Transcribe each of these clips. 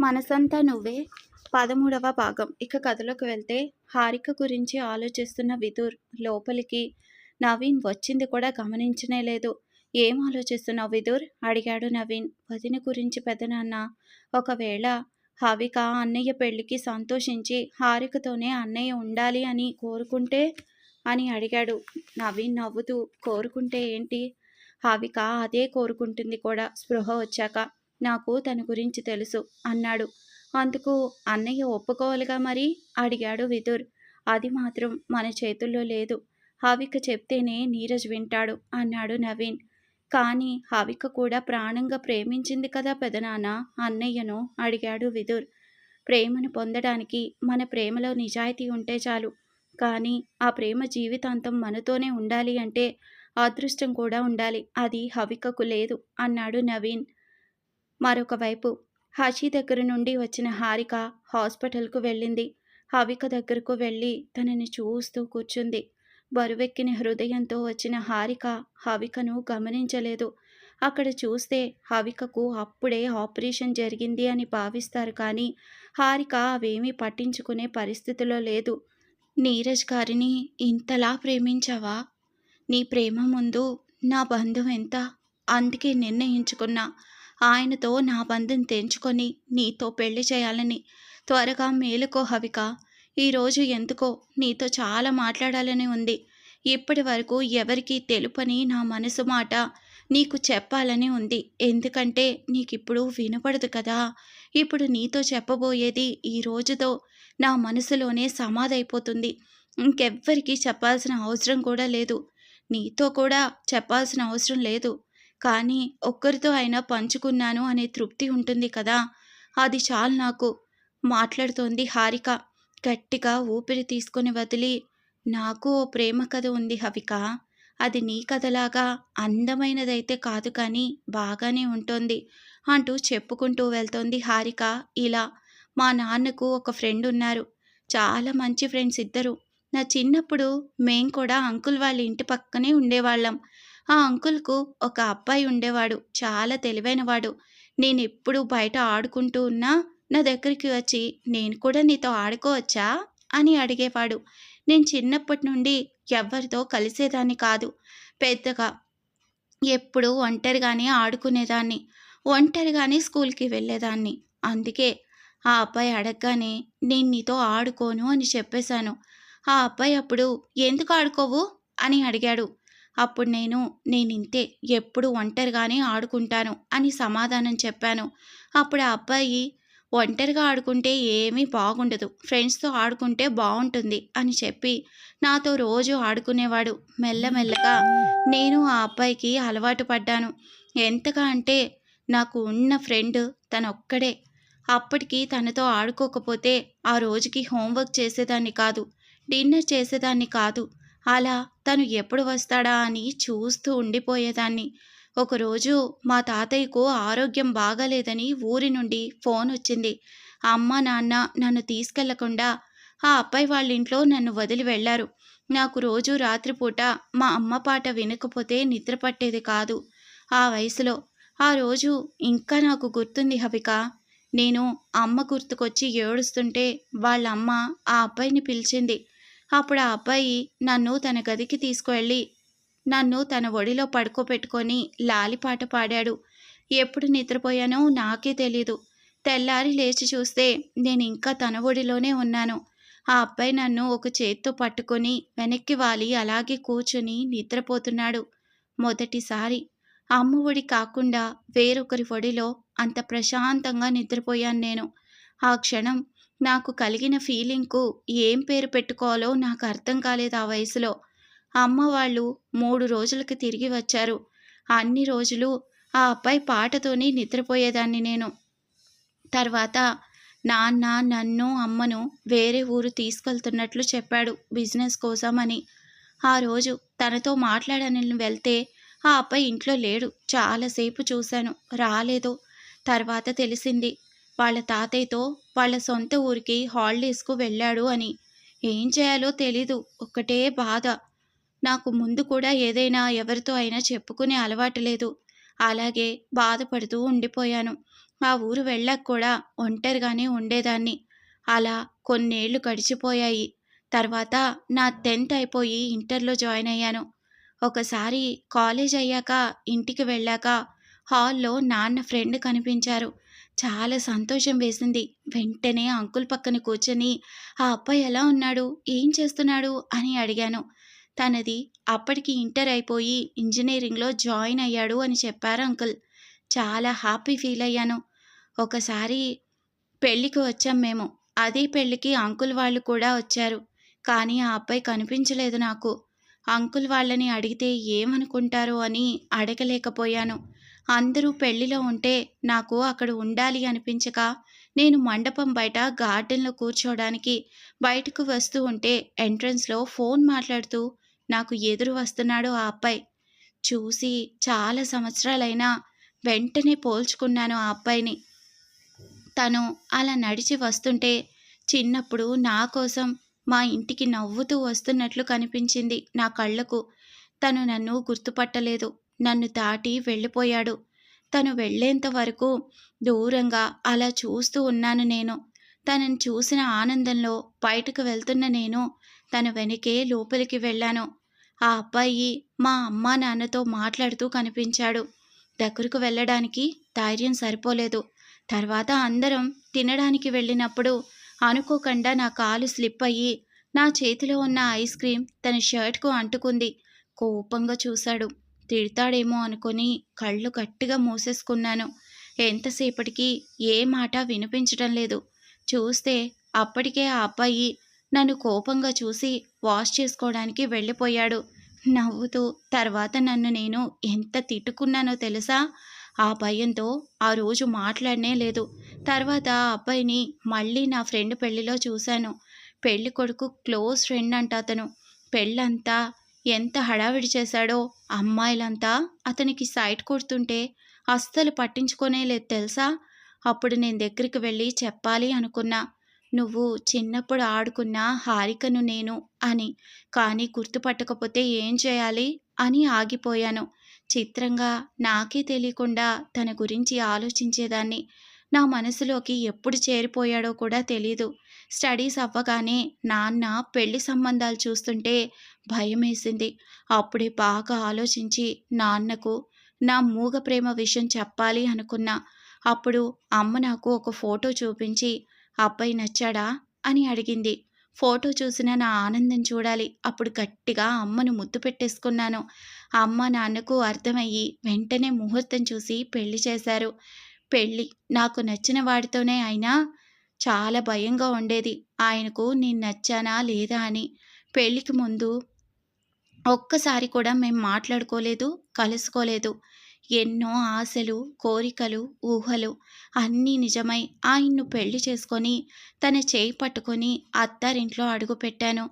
మనసంతా నువ్వే. పదమూడవ భాగం. ఇక కథలోకి వెళ్తే హారిక గురించి ఆలోచిస్తున్న విదుర్ లోపలికి నవీన్ వచ్చింది కూడా గమనించనే లేదు. ఏం ఆలోచిస్తున్నావు విదుర్? అడిగాడు నవీన్. వదిన గురించి పెదనాన్న ఒకవేళ హవిక అన్నయ్య పెళ్ళికి సంతోషించి హారికతోనే అన్నయ్య ఉండాలి అని కోరుకుంటే అని అడిగాడు. నవీన్ నవ్వుతూ కోరుకుంటే ఏంటి? హావిక అదే కోరుకుంటుంది కూడా. స్పృహ వచ్చాక నాకు తన గురించి తెలుసు అన్నాడు. అందుకు అన్నయ్య ఒప్పుకోవాలిగా మరి? అడిగాడు విదుర్. అది మాత్రం మన చేతుల్లో లేదు. హావిక చెప్తేనే నీరజ్ వింటాడు అన్నాడు నవీన్. కానీ హావిక కూడా ప్రాణంగా ప్రేమించింది కదా పెదనాన్న? అన్నయ్యను అడిగాడు విదుర్. ప్రేమను పొందడానికి మన ప్రేమలో నిజాయితీ ఉంటే చాలు. కానీ ఆ ప్రేమ జీవితాంతం మనతోనే ఉండాలి అంటే అదృష్టం కూడా ఉండాలి. అది హవికకు లేదు అన్నాడు నవీన్. మరొక వైపు హషి దగ్గర నుండి వచ్చిన హారిక హాస్పిటల్కు వెళ్ళింది. హవిక దగ్గరకు వెళ్ళి తనని చూస్తూ కూర్చుంది. బరువెక్కిన హృదయంతో వచ్చిన హారిక హవికను గమనించలేదు. అక్కడ చూస్తే హవికకు అప్పుడే ఆపరేషన్ జరిగింది అని భావిస్తారు కానీ హారిక అవేమీ పట్టించుకునే పరిస్థితిలో లేదు. నీరజ్ గారిని ఇంతలా ప్రేమించావా? నీ ప్రేమ ముందు నా బంధువు ఎంత? అందుకే నిర్ణయించుకున్నా. ఆయనతో నా బంధం తెంచుకొని నీతో పెళ్ళి చేయాలని. త్వరగా మేలుకో హవిక. ఈరోజు ఎందుకో నీతో చాలా మాట్లాడాలని ఉంది. ఇప్పటి వరకు ఎవరికి తెలుపని నా మనసు మాట నీకు చెప్పాలని ఉంది. ఎందుకంటే నీకిప్పుడు వినపడదు కదా. ఇప్పుడు నీతో చెప్పబోయేది ఈ రోజుతో నా మనసులోనే సమాధైపోతుంది. ఇంకెవ్వరికీ చెప్పాల్సిన అవసరం కూడా లేదు. నీతో కూడా చెప్పాల్సిన అవసరం లేదు. కానీ ఒక్కరితో అయినా పంచుకున్నాను అనే తృప్తి ఉంటుంది కదా? అది చాలు నాకు మాట్లాడుతోంది హారిక. గట్టిగా ఊపిరి తీసుకొని వదిలి నాకు ఓ ప్రేమ కథ ఉంది హవిక. అది నీ కథలాగా అందమైనదైతే కాదు కానీ బాగానే ఉంటుంది అంటూ చెప్పుకుంటూ వెళ్తోంది హారిక. ఇలా మా నాన్నకు ఒక ఫ్రెండ్ ఉన్నారు. చాలా మంచి ఫ్రెండ్స్ ఇద్దరు. నా చిన్నప్పుడు మేం కూడా అంకుల్ వాళ్ళ ఇంటి పక్కనే ఉండేవాళ్ళం. ఆ అంకుల్కు ఒక అబ్బాయి ఉండేవాడు చాలా తెలివైనవాడు. నేను ఎప్పుడు బయట ఆడుకుంటూ ఉన్నా నా దగ్గరికి వచ్చి నేను కూడా నీతో ఆడుకోవచ్చా? అని అడిగేవాడు. నేను చిన్నప్పటి నుండి ఎవరితో కలిసేదాన్ని కాదు. పెద్దగా ఎప్పుడు ఒంటరిగానే ఆడుకునేదాన్ని. ఒంటరిగానే స్కూల్కి వెళ్ళేదాన్ని. అందుకే ఆ అబ్బాయి అడగగానే నేను నీతో ఆడుకోను అని చెప్పేశాను. ఆ అబ్బాయి అప్పుడు ఎందుకు ఆడుకోవు? అని అడిగాడు. అప్పుడు నేను నేను ఇంతే ఎప్పుడు ఒంటరిగానే ఆడుకుంటాను అని సమాధానం చెప్పాను. అప్పుడు ఆ అబ్బాయి ఒంటరిగా ఆడుకుంటే ఏమీ బాగుండదు. ఫ్రెండ్స్తో ఆడుకుంటే బాగుంటుంది అని చెప్పి నాతో రోజు ఆడుకునేవాడు. మెల్లమెల్లగా నేను ఆ అబ్బాయికి అలవాటు పడ్డాను. ఎంతగా అంటే నాకు ఉన్న ఫ్రెండ్ తనొక్కడే. అప్పటికి తనతో ఆడుకోకపోతే ఆ రోజుకి హోంవర్క్ చేసేదాన్ని కాదు డిన్నర్ చేసేదాన్ని కాదు. అలా తను ఎప్పుడు వస్తాడా అని చూస్తూ ఉండిపోయేదాన్ని. ఒకరోజు మా తాతయ్యకు ఆరోగ్యం బాగాలేదని ఊరి నుండి ఫోన్ వచ్చింది. అమ్మ నాన్న నన్ను తీసుకెళ్ళకుండా ఆ అబ్బాయి వాళ్ళ ఇంట్లో నన్ను వదిలి వెళ్ళారు. నాకు రోజు రాత్రిపూట మా అమ్మ పాట వినకపోతే నిద్ర పట్టేది కాదు. ఆ వయసులో ఆ రోజు ఇంకా నాకు గుర్తుంది హవిక. నేను అమ్మ గుర్తుకొచ్చి ఏడుస్తుంటే వాళ్ళ అమ్మ ఆ అబ్బాయిని పిలిచింది. అప్పుడు ఆ అబ్బాయి నన్ను తన గదికి తీసుకువెళ్ళి నన్ను తన ఒడిలో పడుకోబెట్టుకొని లాలిపాట పాడాడు. ఎప్పుడు నిద్రపోయానో నాకే తెలీదు. తెల్లారి లేచి చూస్తే నేను ఇంకా తన ఒడిలోనే ఉన్నాను. ఆ అబ్బాయి నన్ను ఒక చేత్తో పట్టుకొని వెనక్కి వాలి అలాగే కూర్చుని నిద్రపోతున్నాడు. మొదటిసారి అమ్మ ఒడి కాకుండా వేరొకరి ఒడిలో అంత ప్రశాంతంగా నిద్రపోయాను నేను. ఆ క్షణం నాకు కలిగిన ఫీలింగ్కు ఏం పేరు పెట్టుకోవాలో నాకు అర్థం కాలేదు ఆ వయసులో. అమ్మ వాళ్ళు మూడు రోజులకి తిరిగి వచ్చారు. అన్ని రోజులు ఆ అబ్బాయి పాటతోనే నిద్రపోయేదాన్ని నేను. తర్వాత నాన్న నన్ను అమ్మను వేరే ఊరు తీసుకెళ్తున్నట్లు చెప్పాడు బిజినెస్ కోసమని. ఆ రోజు తనతో మాట్లాడని వెళ్తే ఆ అబ్బాయి ఇంట్లో లేడు. చాలాసేపు చూశాను. రాలేదు. తర్వాత తెలిసింది వాళ్ళ తాతయ్యతో వాళ్ళ సొంత ఊరికి హాలిడేస్కు వెళ్ళాడు అని. ఏం చేయాలో తెలీదు. ఒక్కటే బాధ. నాకు ముందు కూడా ఏదైనా ఎవరితో అయినా చెప్పుకునే అలవాటు లేదు. అలాగే బాధపడుతూ ఉండిపోయాను. ఆ ఊరు వెళ్ళక కూడా ఒంటరిగానే ఉండేదాన్ని. అలా కొన్నేళ్ళు గడిచిపోయాయి. తర్వాత నా టెన్త్ అయిపోయి ఇంటర్లో జాయిన్ అయ్యాను. ఒకసారి కాలేజ్ అయ్యాక ఇంటికి వెళ్ళాక హాల్లో నాన్న ఫ్రెండ్ కనిపించారు. చాలా సంతోషం వేసింది. వెంటనే అంకుల్ పక్కన కూర్చొని ఆ అబ్బాయి ఎలా ఉన్నాడు? ఏం చేస్తున్నాడు? అని అడిగాను. తనది అప్పటికి ఇంటర్ అయిపోయి ఇంజనీరింగ్లో జాయిన్ అయ్యాడు అని చెప్పారు అంకుల్. చాలా హ్యాపీ ఫీల్ అయ్యాను. ఒకసారి పెళ్ళికి వచ్చాం మేము. అదే పెళ్ళికి అంకుల్ వాళ్ళు కూడా వచ్చారు. కానీ ఆ అబ్బాయి కనిపించలేదు నాకు. అంకుల్ వాళ్ళని అడిగితే ఏమనుకుంటారో అని అడగలేకపోయాను. అందరూ పెళ్ళిలో ఉంటే నాకు అక్కడ ఉండాలి అనిపించక నేను మండపం బయట గార్డెన్లో కూర్చోవడానికి బయటకు వస్తూ ఉంటే ఎంట్రన్స్లో ఫోన్ మాట్లాడుతూ నాకు ఎదురు వస్తున్నాడు ఆ అబ్బాయి. చూసి చాలా సంవత్సరాలైనా వెంటనే పోల్చుకున్నాను ఆ అబ్బాయిని. తను అలా నడిచి వస్తుంటే చిన్నప్పుడు నా కోసం మా ఇంటికి నవ్వుతూ వస్తున్నట్లు కనిపించింది నా కళ్ళకు. తను నన్ను గుర్తుపట్టలేదు. నన్ను దాటి వెళ్ళిపోయాడు. తను వెళ్ళేంత వరకు దూరంగా అలా చూస్తూ ఉన్నాను నేను. తనని చూసిన ఆనందంలో బయటకు వెళ్తున్న నేను తన వెనకే లోపలికి వెళ్ళాను. ఆ అబ్బాయి మా అమ్మా నాన్నతో మాట్లాడుతూ కనిపించాడు. దగ్గరకు వెళ్ళడానికి ధైర్యం సరిపోలేదు. తర్వాత అందరం తినడానికి వెళ్ళినప్పుడు అనుకోకుండా నా కాలు స్లిప్ అయ్యి నా చేతిలో ఉన్న ఐస్ క్రీం తన షర్ట్కు అంటుకుంది. కోపంగా చూశాడు. తిడతాడేమో అనుకొని కళ్ళు గట్టిగా మూసేసుకున్నాను. ఎంతసేపటికి ఏ మాట వినిపించడం లేదు. చూస్తే అప్పటికే ఆ అబ్బాయి నన్ను కోపంగా చూసి వాష్ చేసుకోవడానికి వెళ్ళిపోయాడు. నవ్వుతూ తర్వాత నన్ను నేను ఎంత తిట్టుకున్నానో తెలుసా? ఆ భయంతో ఆ రోజు మాట్లాడనే లేదు. తర్వాత ఆ అబ్బాయిని మళ్ళీ నా ఫ్రెండ్ పెళ్ళిలో చూశాను. పెళ్ళి కొడుకు క్లోజ్ ఫ్రెండ్ అంట అతను. పెళ్ళంతా ఎంత హడావిడి చేశాడో అమ్మాయిలంతా అతనికి సైట్ కొడుతుంటే అస్సలు పట్టించుకోనే లేదు తెలుసా? అప్పుడు నేను దగ్గరికి వెళ్ళి చెప్పాలి అనుకున్నా. నువ్వు చిన్నప్పుడు ఆడుకున్న హారికను నేను అని. కానీ గుర్తుపట్టకపోతే ఏం చేయాలి? అని ఆగిపోయాను. చిత్రంగా నాకే తెలియకుండా తన గురించి ఆలోచించేదాన్ని. నా మనసులోకి ఎప్పుడు చేరిపోయాడో కూడా తెలీదు. స్టడీస్ అవ్వగానే నాన్న పెళ్ళి సంబంధాలు చూస్తుంటే భయమేసింది. అప్పుడే బాగా ఆలోచించి నాన్నకు నా మూగ ప్రేమ విషయం చెప్పాలి అనుకున్నా. అప్పుడు అమ్మ నాకు ఒక ఫోటో చూపించి అబ్బాయి నచ్చాడా? అని అడిగింది. ఫోటో చూసిన నా ఆనందం చూడాలి. అప్పుడు గట్టిగా అమ్మను ముద్దు పెట్టేసుకున్నాను. అమ్మ నాన్నకు అర్థమయ్యి వెంటనే ముహూర్తం చూసి పెళ్ళి చేశారు. పెళ్ళి నాకు నచ్చిన వాడితోనే అయినా చాలా భయంగా ఉండేది. ఆయనకు నేను నచ్చానా లేదా అని. పెళ్ళికి ముందు ఒక్కసారి కూడా మేము మాట్లాడుకోలేదు కలుసుకోలేదు. ఎన్నో ఆశలు కోరికలు ఊహలు అన్నీ నిజమై ఆయన్ను పెళ్ళి చేసుకొని తన చేయి పట్టుకొని అత్తారింట్లో అడుగుపెట్టాను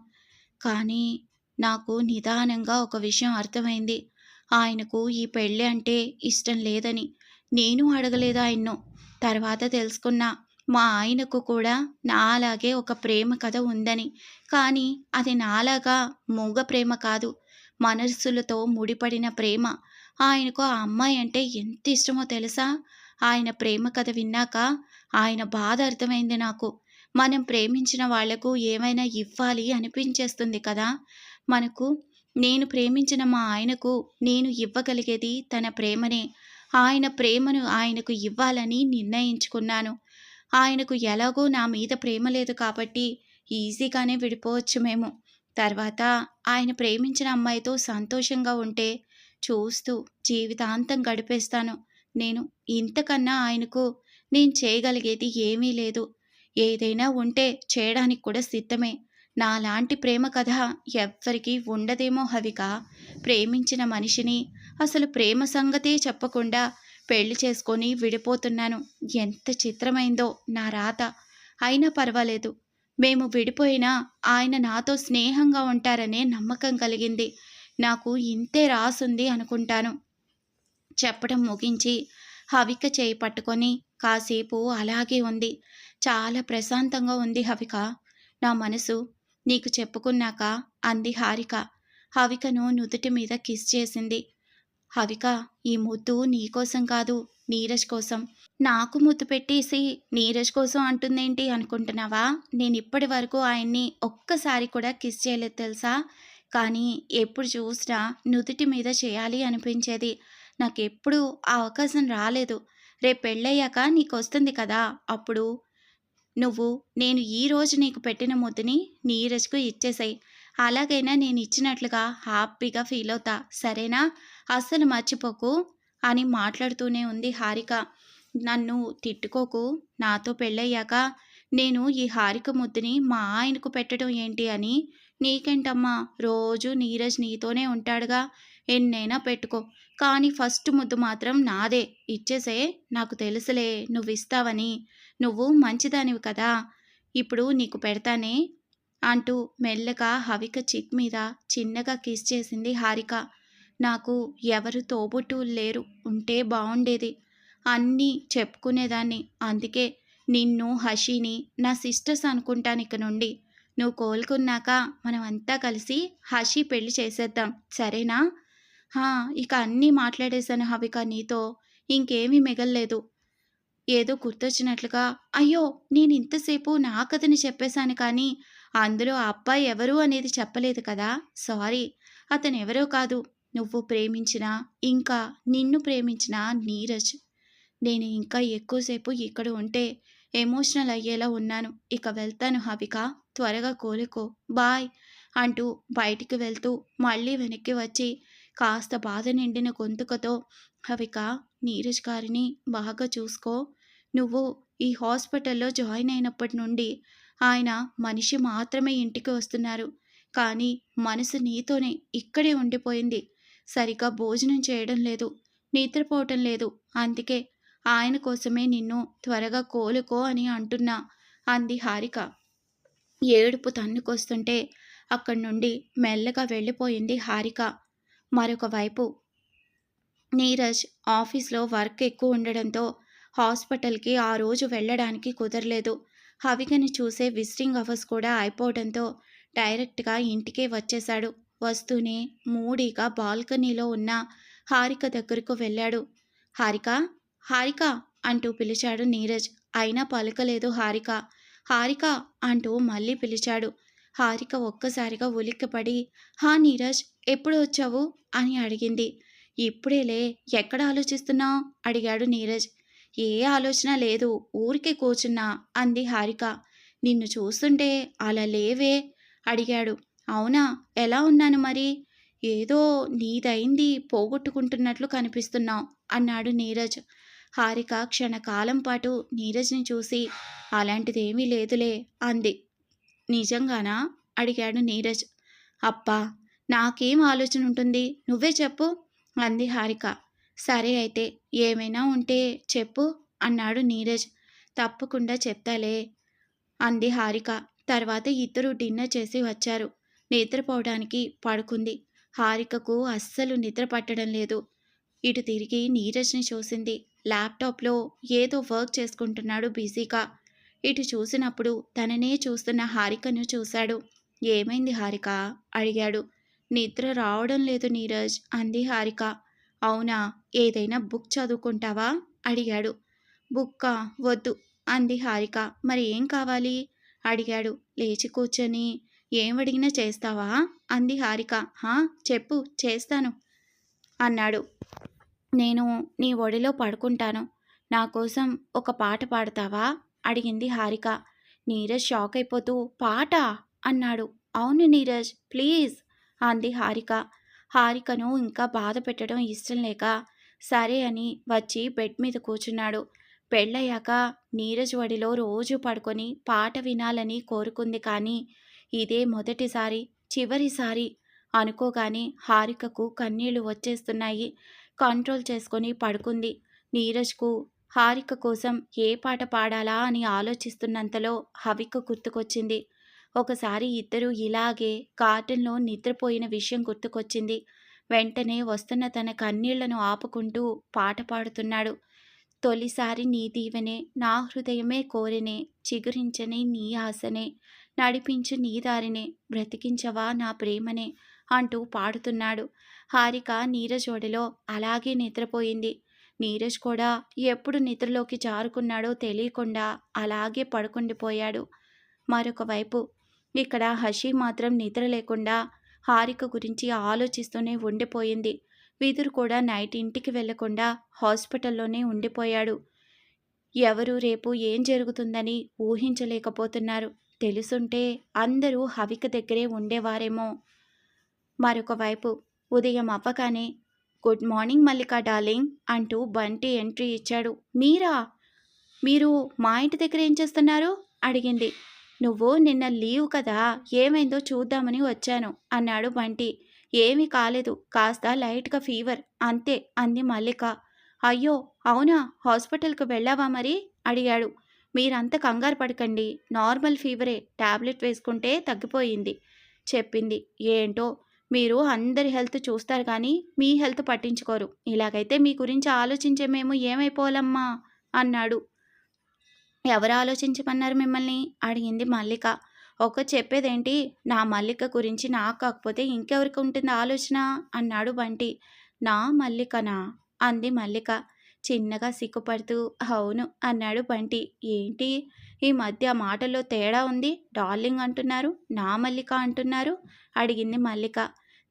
కానీ నాకు నిదానంగా ఒక విషయం అర్థమైంది. ఆయనకు ఈ పెళ్ళి అంటే ఇష్టం లేదని నేను అడగలేదు ఆయన్ను తర్వాత తెలుసుకున్నా. మా ఆయనకు కూడా నాలాగే ఒక ప్రేమ కథ ఉందని. కానీ అది నాలాగా మూగ ప్రేమ కాదు. మనస్సులతో ముడిపడిన ప్రేమ. ఆయనకు ఆ అమ్మాయి అంటే ఎంత ఇష్టమో తెలుసా? ఆయన ప్రేమ కథ విన్నాక ఆయన బాధ అర్థమైంది నాకు. మనం ప్రేమించిన వాళ్ళకు ఏమైనా ఇవ్వాలి అనిపించేస్తుంది కదా? మనకు నేను ప్రేమించిన మా ఆయనకు నేను ఇవ్వగలిగేది తన ప్రేమనే. ఆయన ప్రేమను ఆయనకు ఇవ్వాలని నిర్ణయించుకున్నాను. ఆయనకు ఎలాగో నా మీద ప్రేమ లేదు కాబట్టి ఈజీగానే విడిపోవచ్చు మేము. తర్వాత ఆయన ప్రేమించిన అమ్మాయితో సంతోషంగా ఉంటే చూస్తూ జీవితాంతం గడిపేస్తాను. నేను ఇంతకన్నా ఆయనకు నేను చేయగలిగేది ఏమీ లేదు. ఏదైనా ఉంటే చేయడానికి కూడా సిద్ధమే. నాలాంటి ప్రేమ కథ ఎవ్వరికీ ఉండదేమో హవిక. ప్రేమించిన మనిషిని అసలు ప్రేమ సంగతే చెప్పకుండా పెళ్ళి చేసుకొని విడిపోతున్నాను. ఎంత చిత్రమైందో నా రాత. అయినా పర్వాలేదు. మేము విడిపోయినా ఆయన నాతో స్నేహంగా ఉంటారనే నమ్మకం కలిగింది. నాకు ఇంతే రాసుంది అనుకుంటాను. చెప్పడం ముగించి హవిక చేయి పట్టుకొని కాసేపు అలాగే ఉంది. చాలా ప్రశాంతంగా ఉంది హవిక. నా మనసు నీకు చెప్పుకున్నాక అంది హారిక. హవికను నుదుటి మీద కిస్ చేసింది. హవిక ఈ ముద్దు నీకోసం కాదు నీరజ్ కోసం. నాకు ముద్దు పెట్టేసి నీరజ్ కోసం అంటుందేంటి అనుకుంటున్నావా? నేను ఇప్పటి వరకు ఆయన్ని ఒక్కసారి కూడా కిస్ చేయలేదు తెలుసా? కానీ ఎప్పుడు చూసినా నుదుటి మీద చేయాలి అనిపించేది. నాకు ఎప్పుడు ఆ అవకాశం రాలేదు. రేపు పెళ్ళయ్యాక నీకు వస్తుంది కదా అప్పుడు నువ్వు నేను ఈరోజు నీకు పెట్టిన ముద్దుని నీరజ్కు ఇచ్చేసాయి. అలాగైనా నేను ఇచ్చినట్లుగా హ్యాపీగా ఫీల్ అవుతా సరేనా? అస్సలు మర్చిపోకు అని మాట్లాడుతూనే ఉంది హారిక. నన్ను తిట్టుకోకు. నాతో పెళ్ళయ్యాక నేను ఈ హారిక ముద్దుని మా ఆయనకు పెట్టడం ఏంటి అని నీకేంటమ్మా? రోజు నీరజ్ నీతోనే ఉంటాడుగా. ఎన్నైనా పెట్టుకో. కానీ ఫస్ట్ ముద్దు మాత్రం నాదే. ఇచ్చేసే నాకు తెలుసులే. నువ్వు ఇస్తావని నువ్వు మంచిదానివి కదా. ఇప్పుడు నీకు పెడతానే అంటూ మెల్లగా హవిక చిక్ మీద చిన్నగా కిస్ చేసింది హారిక. నాకు ఎవరు తోబుట్టువులు లేరు ఉంటే బాగుండేది అన్నీ చెప్పుకునేదాన్ని. అందుకే నిన్ను హషిని నా సిస్టర్స్ అనుకుంటాను ఇక నుండి. నువ్వు కోలుకున్నాక మనం అంతా కలిసి హషి పెళ్ళి చేసేద్దాం. సరేనా? హా ఇక అన్నీ మాట్లాడేశాను హవిక నీతో. ఇంకేమీ మిగల్లేదు. ఏదో గుర్తొచ్చినట్లుగా అయ్యో నేను ఇంతసేపు నా కథని చెప్పేశాను కానీ అందులో ఆ అబ్బాయి ఎవరు అనేది చెప్పలేదు కదా? సారీ. అతను ఎవరో కాదు. నువ్వు ప్రేమించిన ఇంకా నిన్ను ప్రేమించిన నీరజ్. నేను ఇంకా ఎక్కువసేపు ఇక్కడ ఉంటే ఎమోషనల్ అయ్యేలా ఉన్నాను. ఇక వెళ్తాను హవిక. త్వరగా కోలుకో. బాయ్ అంటూ బయటికి వెళ్తూ మళ్ళీ వెనక్కి వచ్చి కాస్త బాధ నిండిన గొంతుకతో హవిక నీరజ్ గారిని బాగా చూసుకో. నువ్వు ఈ హాస్పిటల్లో జాయిన్ అయినప్పటి నుండి ఆయన మనిషి మాత్రమే ఇంటికి వస్తున్నారు. కానీ మనసు నీతోనే ఇక్కడే ఉండిపోయింది. సరిగా భోజనం చేయడం లేదు నిద్రపోవటం లేదు. అందుకే ఆయన కోసమే నిన్ను త్వరగా కోలుకో అని అంటున్నా అంది హారిక. ఏడుపు తన్నుకొస్తుంటే అక్కడి నుండి మెల్లగా వెళ్ళిపోయింది హారిక. మరొక వైపు నీరజ్ ఆఫీస్లో వర్క్ ఎక్కువ ఉండడంతో హాస్పిటల్కి ఆ రోజు వెళ్ళడానికి కుదరలేదు. హవికని చూసే విజిటింగ్ అవర్స్ కూడా అయిపోవడంతో డైరెక్ట్గా ఇంటికే వచ్చేశాడు. వస్తూనే మూడీగా బాల్కనీలో ఉన్న హారిక దగ్గరకు వెళ్ళాడు. హారిక? హారిక! అంటూ పిలిచాడు నీరజ్. అయినా పలకలేదు హారిక. హారిక! అంటూ మళ్ళీ పిలిచాడు. హారిక ఒక్కసారిగా ఉలిక్కిపడి హా నీరజ్ ఎప్పుడు వచ్చావు? అని అడిగింది. ఇప్పుడేలే ఎక్కడ ఆలోచిస్తున్నావు? అడిగాడు నీరజ్. ఏ ఆలోచన లేదు. ఊరికే కూర్చున్నా అంది హారిక. నిన్ను చూస్తుంటే అలా లేవే అడిగాడు. అవునా? ఎలా ఉన్నాను మరి? ఏదో నీదైంది పోగొట్టుకుంటున్నట్లు కనిపిస్తున్నావు అన్నాడు నీరజ్. హారిక క్షణకాలం పాటు నీరజ్ని చూసి అలాంటిదేమీ లేదులే అంది. నిజంగానా? అడిగాడు నీరజ్. అప్పా నాకేం ఆలోచన ఉంటుంది నువ్వే చెప్పు అంది హారిక. సరే అయితే ఏమైనా ఉంటే చెప్పు అన్నాడు నీరజ్. తప్పకుండా చెప్తాలే అంది హారిక. తర్వాత ఇద్దరు డిన్నర్ చేసి వచ్చారు. నిద్రపోవడానికి పడుకుంది. హారికకు అస్సలు నిద్ర పట్టడం లేదు. ఇటు తిరిగి నీరజ్ని చూసింది. ల్యాప్టాప్లో ఏదో వర్క్ చేసుకుంటున్నాడు బిజీగా. ఇటు చూసినప్పుడు తననే చూస్తున్న హారికను చూశాడు. ఏమైంది హారిక? అడిగాడు. నిద్ర రావడం లేదు నీరజ్ అంది హారిక. అవునా ఏదైనా బుక్ చదువుకుంటావా? అడిగాడు. బుక్కా? వద్దు అంది హారిక. మరి ఏం కావాలి? అడిగాడు. లేచి కూర్చొని. ఏం అడిగినా చేస్తావా? అంది హారిక. హా? చెప్పు చేస్తాను అన్నాడు. నేను నీ ఒడిలో పడుకుంటాను. నా కోసం ఒక పాట పాడతావా? అడిగింది హారిక. నీరజ్ షాక్ అయిపోతూ పాట అన్నాడు. అవును నీరజ్ ప్లీజ్ అంది హారిక. హారికను ఇంకా బాధ పెట్టడం ఇష్టం లేక సరే అని వచ్చి బెడ్ మీద కూర్చున్నాడు. పెళ్ళయ్యాక నీరజ్ వడిలో రోజు పడుకొని పాట వినాలని కోరుకుంది కానీ ఇదే మొదటిసారి చివరిసారి అనుకోగానే హారికకు కన్నీళ్ళు వచ్చేస్తున్నాయి. కంట్రోల్ చేసుకొని పడుకుంది. నీరజ్కు హారిక కోసం ఏ పాట పాడాలా అని ఆలోచిస్తున్నంతలో హవిక గుర్తుకొచ్చింది. ఒకసారి ఇద్దరూ ఇలాగే గార్డెన్లో నిద్రపోయిన విషయం గుర్తుకొచ్చింది. వెంటనే వస్తున్న తన కన్నీళ్ళను ఆపుకుంటూ పాట పాడుతున్నాడు. తొలిసారి నీ దీవెనే నా హృదయమే కోరినే చిగురించని నీ ఆశనే నడిపించు నీ దారినే బ్రతికించవా నా ప్రేమనే అంటూ పాడుతున్నాడు. హారిక నీరజోడిలో అలాగే నిద్రపోయింది. నీరజ్ కూడా ఎప్పుడు నిద్రలోకి జారుకున్నాడో తెలియకుండా అలాగే పడుకుండిపోయాడు. మరొకవైపు ఇక్కడ హషి మాత్రం నిద్ర లేకుండా హారిక గురించి ఆలోచిస్తూనే ఉండిపోయింది. వీధురు కూడా నైట్ ఇంటికి వెళ్ళకుండా హాస్పిటల్లోనే ఉండిపోయాడు. ఎవరు రేపు ఏం జరుగుతుందని ఊహించలేకపోతున్నారు. తెలుసుంటే అందరూ హవిక దగ్గరే ఉండేవారేమో. మరొక వైపు ఉదయం అవ్వగానే గుడ్ మార్నింగ్ మల్లికా డార్లింగ్ అంటూ బంటి ఎంట్రీ ఇచ్చాడు. మీరా? మీరు మా ఇంటి దగ్గర ఏం చేస్తున్నారు? అడిగింది. నువ్వు నిన్న లీవ్ కదా ఏమైందో చూద్దామని వచ్చాను అన్నాడు బంటి. ఏమీ కాలేదు కాస్త లైట్గా ఫీవర్ అంతే అంది మల్లిక. అయ్యో అవునా? హాస్పిటల్కి వెళ్ళావా మరి? అడిగాడు. మీరంత కంగారు పడకండి నార్మల్ ఫీవరే టాబ్లెట్ వేసుకుంటే తగ్గిపోయింది చెప్పింది. ఏంటో మీరు అందరి హెల్త్ చూస్తారు కానీ మీ హెల్త్ పట్టించుకోరు. ఇలాగైతే మీ గురించి ఆలోచించే మేము ఏమైపోవాలమ్మా అన్నాడు. ఎవరు ఆలోచించమన్నారు మిమ్మల్ని? అడిగింది మల్లిక. ఒక చెప్పేదేంటి? నా మల్లిక గురించి నాకు కాకపోతే ఇంకెవరికి ఉంటుంది ఆలోచన? అన్నాడు బంటి. నా మల్లికనా? అంది మల్లిక. చిన్నగా సిగ్గుపడుతూ అవును అన్నాడు బంటి. ఏంటి? ఈ మధ్య మాటల్లో తేడా ఉంది? డార్లింగ్ అంటున్నారు? నా మల్లిక అంటున్నారు? అడిగింది మల్లిక.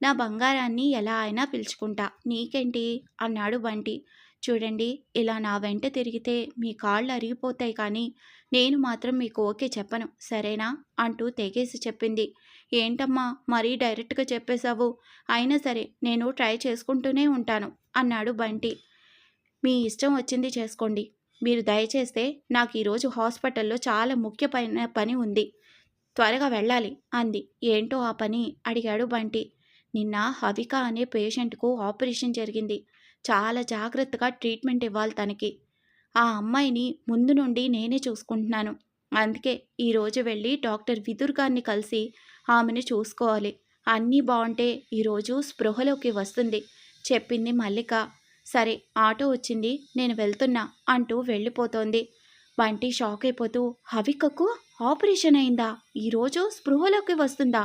నా బంగారాన్ని ఎలా అయినా పిలుచుకుంటా. నీకేంటి? అన్నాడు బంటి. చూడండి ఇలా నా వెంట తిరిగితే మీ కాళ్ళు అరిగిపోతాయి కానీ నేను మాత్రం మీకు ఓకే చెప్పను సరేనా? అంటూ తెగేసి చెప్పింది. ఏంటమ్మా మరీ డైరెక్ట్గా చెప్పేశావు? అయినా సరే నేను ట్రై చేసుకుంటూనే ఉంటాను అన్నాడు బంటి. మీ ఇష్టం వచ్చింది చేసుకోండి. మీరు దయచేస్తే నాకు ఈరోజు హాస్పిటల్లో చాలా ముఖ్యమైన పని ఉంది. త్వరగా వెళ్ళాలి అంది. ఏంటో ఆ పని? అడిగాడు బంటి. నిన్న హవిక అనే పేషెంట్కు ఆపరేషన్ జరిగింది. చాలా జాగ్రత్తగా ట్రీట్మెంట్ ఇవ్వాలి తనకి. ఆ అమ్మాయిని ముందు నుండి నేనే చూసుకుంటున్నాను. అందుకే ఈరోజు వెళ్ళి డాక్టర్ విదుర్ గారిని కలిసి ఆమెను చూసుకోవాలి. అన్నీ బాగుంటే ఈరోజు స్పృహలోకి వస్తుంది. చెప్పింది మల్లిక. సరే ఆటో వచ్చింది నేను వెళ్తున్నా అంటూ వెళ్ళిపోతోంది. బంటి షాక్ అయిపోతూ హవికకు ఆపరేషన్ అయిందా? ఈరోజు స్పృహలోకి వస్తుందా?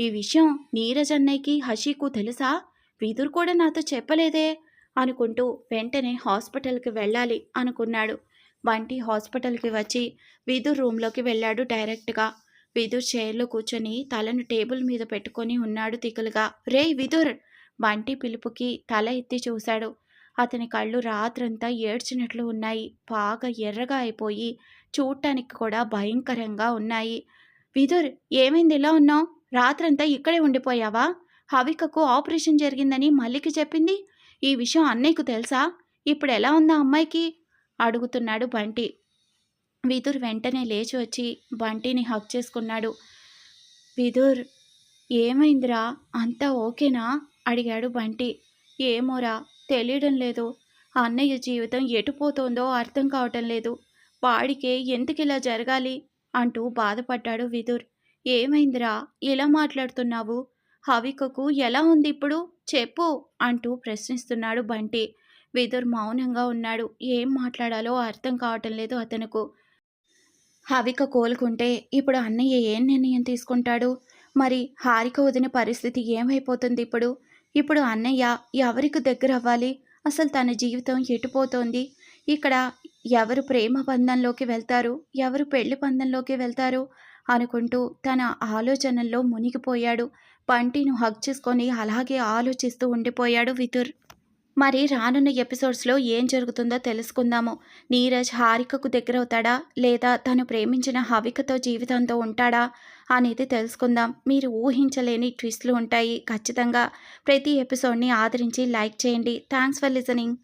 ఈ విషయం నీరజ్ అన్నయ్యకి హషీకు తెలుసా? విదురు కూడా నాతో చెప్పలేదే. అనుకుంటూ వెంటనే హాస్పిటల్కి వెళ్ళాలి అనుకున్నాడు. బంటి హాస్పిటల్కి వచ్చి విదుర్ రూమ్లోకి వెళ్ళాడు డైరెక్ట్గా. విదుర్ చైర్లో కూర్చొని తలను టేబుల్ మీద పెట్టుకొని ఉన్నాడు తికలుగా. రే విదుర్ బంటి పిలుపుకి తల ఎత్తి చూశాడు. అతని కళ్ళు రాత్రంతా ఏడ్చినట్లు ఉన్నాయి. బాగా ఎర్రగా అయిపోయి చూడటానికి కూడా భయంకరంగా ఉన్నాయి. విదుర్ ఏమైంది? ఇలా ఉన్నావు? రాత్రంతా ఇక్కడే ఉండిపోయావా? హవికకు ఆపరేషన్ జరిగిందని మల్లికి చెప్పింది? ఈ విషయం అన్నయ్యకు తెలుసా? ఇప్పుడు ఎలా ఉందా అమ్మాయికి? అడుగుతున్నాడు బంటి. విదుర్ వెంటనే లేచి వచ్చి బంటిని హక్ చేసుకున్నాడు. విదుర్ ఏమైందిరా? అంతా ఓకేనా? అడిగాడు బంటి. ఏమోరా తెలియడం లేదు. అన్నయ్య జీవితం ఎటుపోతోందో అర్థం కావటం లేదు. వాడికే ఎందుకు ఇలా జరగాలి? అంటూ బాధపడ్డాడు విదుర్. ఏమైందిరా? ఇలా మాట్లాడుతున్నావు? హవికకు ఎలా ఉంది ఇప్పుడు? చెప్పు అంటూ ప్రశ్నిస్తున్నాడు బంటి. విదుర్ మౌనంగా ఉన్నాడు. ఏం మాట్లాడాలో అర్థం కావటం లేదు అతనుకు. హవిక కోలుకుంటే ఇప్పుడు అన్నయ్య ఏం నిర్ణయం తీసుకుంటాడు? మరి హారిక వదిన పరిస్థితి ఏమైపోతుంది ఇప్పుడు? ఇప్పుడు అన్నయ్య ఎవరికి దగ్గర అవ్వాలి? అసలు తన జీవితం ఎటుపోతోంది ఇక్కడ ఎవరు ప్రేమ బంధంలోకి వెళ్తారు? ఎవరు పెళ్ళి బంధంలోకి వెళ్తారు? అనుకుంటూ తన ఆలోచనల్లో మునిగిపోయాడు. పంటిను హగ్ చేసుకొని అలాగే ఆలోచిస్తూ ఉండిపోయాడు వితుర్ మరి రానున్న ఎపిసోడ్స్లో ఏం జరుగుతుందో తెలుసుకుందాము. నీరజ్ హారికకు దగ్గరవుతాడా? లేదా తను ప్రేమించిన హవికతో జీవితంతో ఉంటాడా? అనేది తెలుసుకుందాం. మీరు ఊహించలేని ట్విస్ట్లు ఉంటాయి. ఖచ్చితంగా ప్రతి ఎపిసోడ్ని ఆదరించి లైక్ చేయండి. Thanks for listening